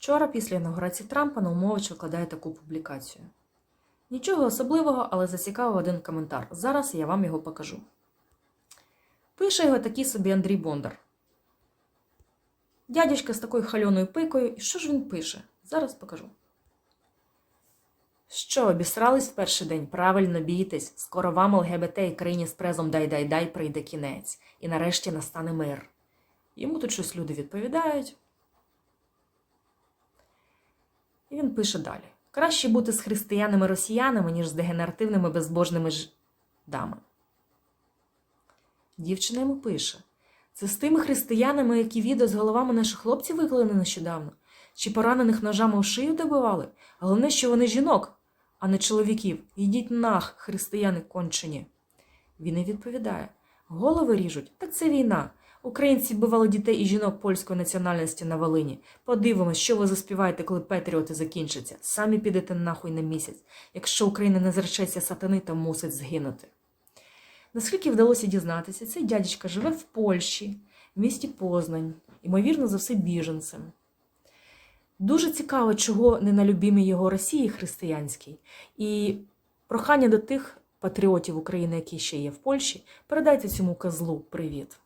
Вчора, після інаугурації Трампа, Наумович викладає таку публікацію. Нічого особливого, але зацікавив один коментар. Зараз я вам його покажу. Пише його такий собі Андрій Бондар. Дядечка з такою хальоною пикою. І що ж він пише? Зараз покажу. Що, обісрались в перший день? Правильно бійтесь. Скоро вам ЛГБТ і країні з презом дай-дай-дай прийде кінець. І нарешті настане мир. Йому тут щось люди відповідають. І він пише далі: краще бути з християнами-росіянами, ніж з дегенеративними безбожними жидами. Дівчина йому пише: це з тими християнами, які відео з головами наших хлопців виклали нещодавно, чи поранених ножами у шию добивали. Головне, що вони жінок, а не чоловіків. Йдіть нах, християни кончені. Він і відповідає: голови ріжуть, так це війна. Українці вбивали дітей і жінок польської національності на Волині. Подивимось, що ви заспіваєте, коли патріоти закінчаться. Самі підете нахуй на місяць. Якщо Україна не зречеться сатани, то мусить згинути. Наскільки вдалося дізнатися, цей дядечка живе в Польщі, в місті Познань, ймовірно, за все біженцем. Дуже цікаво, чого не на любімій його Росії християнській. І прохання до тих патріотів України, які ще є в Польщі, передайте цьому козлу привіт.